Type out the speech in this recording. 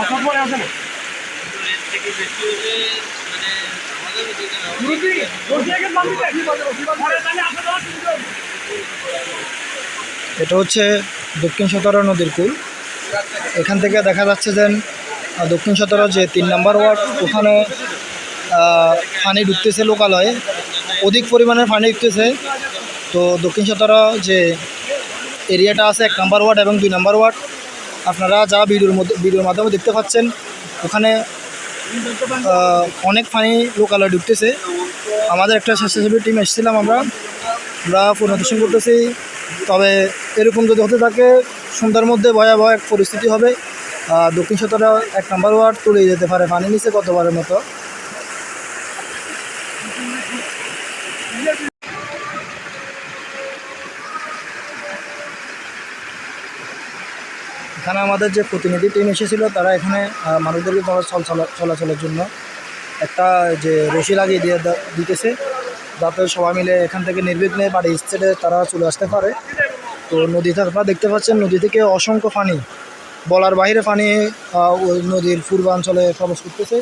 আসার পরে আসে না এটা হচ্ছে দক্ষিণ সতরা নদীর কুল এখান থেকে দেখা যাচ্ছে যে দক্ষিণ সতরা যে তিন নম্বর ওয়ার্ড ওখানে পানি ঢুকতেছে লোকালয়ে। অধিক পরিমাণে পানি ঢুকতেছে। তো দক্ষিণ সতরা যে এরিয়াটা আছে এক নম্বর ওয়ার্ড এবং দুই নম্বর ওয়ার্ড। আপনারা যা ভিডিওর মধ্যে ভিডিওর মাধ্যমে দেখতে পাচ্ছেন, ওখানে অনেক পানি লোকালয়ে ঢুকতেছে। আমাদের একটা স্বেচ্ছাসেবী টিম এসেছিলাম আমরা। আমরা পরিদর্শন করতেছি। তবে এরকম যদি হতে থাকে, সন্ধ্যার মধ্যে ভয়াবহ এক পরিস্থিতি হবে। দক্ষিণ সতরা এক নম্বর ওয়ার্ড তুলে যেতে পারে পানি নিচে কতবারের মতো। এখানে আমাদের যে প্রতিনিধি টিম এসেছিল, তারা এখানে মানুষদেরকে চলাচলের জন্য একটা যে রশি লাগিয়ে দিয়ে দিতেছে। যাতে সবাই মিলে এখান থেকে নির্বিঘ্নে বাড়ি স্টেটে তারা চলে আসতে পারে। তো নদী আপনারা দেখতে পাচ্ছেন, নদী থেকে অসংখ্য পানি, বলার বাইরে পানি ওই নদীর পূর্বাঞ্চলে প্রবেশ করতেছে।